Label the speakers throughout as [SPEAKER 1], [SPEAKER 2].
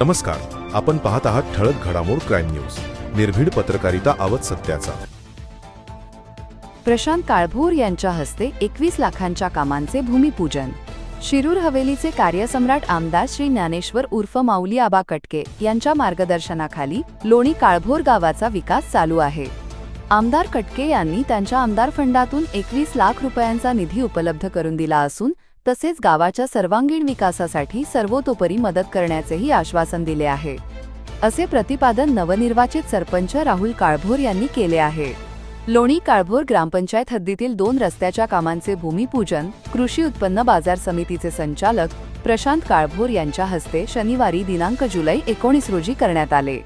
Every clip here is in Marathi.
[SPEAKER 1] नमस्कार. आपण पाहत आहात ठळक घडामोड क्राईम न्यूज. निर्भीड पत्रकारिता आवत सत्याचा.
[SPEAKER 2] प्रशांत काळभोर यांच्या हस्ते एकवीस लाखांच्या कामांचे भूमिपूजन. शिरूर हवेलीचे कार्यसम्राट आमदार श्री ज्ञानेश्वर उर्फ माऊली आबा कटके यांच्या मार्गदर्शनाखाली लोणी काळभोर गावाचा विकास चालू आहे. आमदार कटके यांनी त्यांच्या आमदार फंडातून एकवीस लाख रुपयांचा निधी उपलब्ध करून दिला असून तसेच गावाच्या सर्वांगीण विकासासाठी सर्वतोपरी मदत करण्याचेही आश्वासन दिले आहे. असे प्रतिपादन नवनिर्वाचित सरपंच राहुल काळभोर यांनी केले आहे. लोणी काळभोर ग्रामपंचायत हद्दीतील दोन रस्त्याच्या कामांचे भूमिपूजन कृषी उत्पन्न बाजार समितीचे संचालक प्रशांत काळभोर यांच्या हस्ते शनिवारी दिनांक जुलै एकोणीस रोजी करण्यात आले.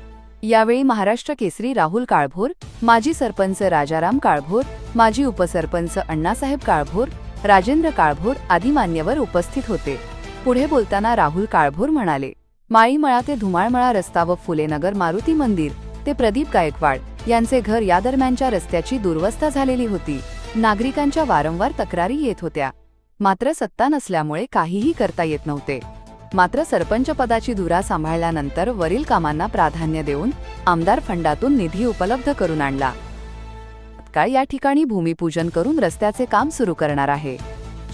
[SPEAKER 2] यावेळी महाराष्ट्र केसरी राहुल काळभोर माजी सरपंच राजाराम काळभोर माजी उपसरपंच अण्णासाहेब काळभोर राजेंद्र काळभोर आदी मान्यवर उपस्थित होते. पुढे बोलताना राहुल काळभोर म्हणाले माळीमळा ते धुमाळमळा रस्ता व फुलेनगर मारुती मंदिर ते प्रदीप गायकवाड यांचे घर या दरम्यानच्या रस्त्याची दुर्वस्था झालेली होती. नागरिकांच्या वारंवार तक्रारी येत होत्या. मात्र सत्ता नसल्यामुळे काहीही करता येत नव्हते. मात्र सरपंच पदाची धुरा सांभाळल्यानंतर वरील कामांना प्राधान्य देऊन आमदार फंडातून निधी उपलब्ध करून आणला. तात्काळ या ठिकाणी भूमिपूजन करून रस्त्याचे काम सुरू करणार आहे.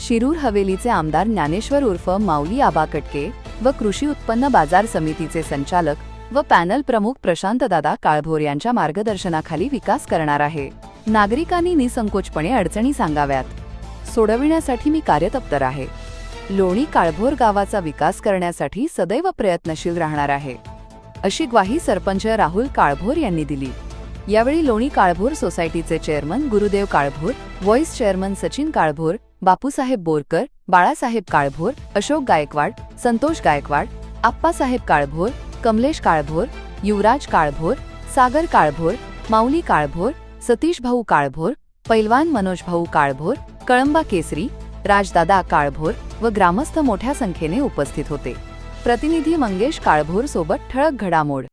[SPEAKER 2] शिरूर हवेलीचे आमदार ज्ञानेश्वर उर्फ माऊली आबा कटके व कृषी उत्पन्न बाजार समितीचे संचालक व पॅनल प्रमुख प्रशांतदादा काळभोर यांच्या मार्गदर्शनाखाली विकास करणार आहे. नागरिकांनी निसंकोचपणे अडचणी सांगाव्यात. सोडविण्यासाठी मी कार्यतप्तर आहे. लोणी काळभोर गावाचा विकास करण्यासाठी सदैव प्रयत्नशील राहणार आहे. अशी ग्वाही सरपंच राहुल काळभोर यांनी दिली. यावेळी लोणी काळभोर सोसायटीचे chairman Gurudev Kalbhor vice chairman Sachin Kalbhor Bapusaheb Borkar Balasaheb Kalbhor Ashok Gaikwad Santosh Gaikwad Appasaheb Kalbhor Kamlesh Kalbhor Yuvraj Kalbhor Sagar Kalbhor Mauli Kalbhor Satish भाऊ काळभोर पैलवान मनोज भाऊ काळभोर कळंबा केसरी राजदादा काळभोर व ग्रामस्थ मोठ्या संख्येने उपस्थित होते. प्रतिनिधी मंगेश काळभोर सोबत ठळक घडामोड.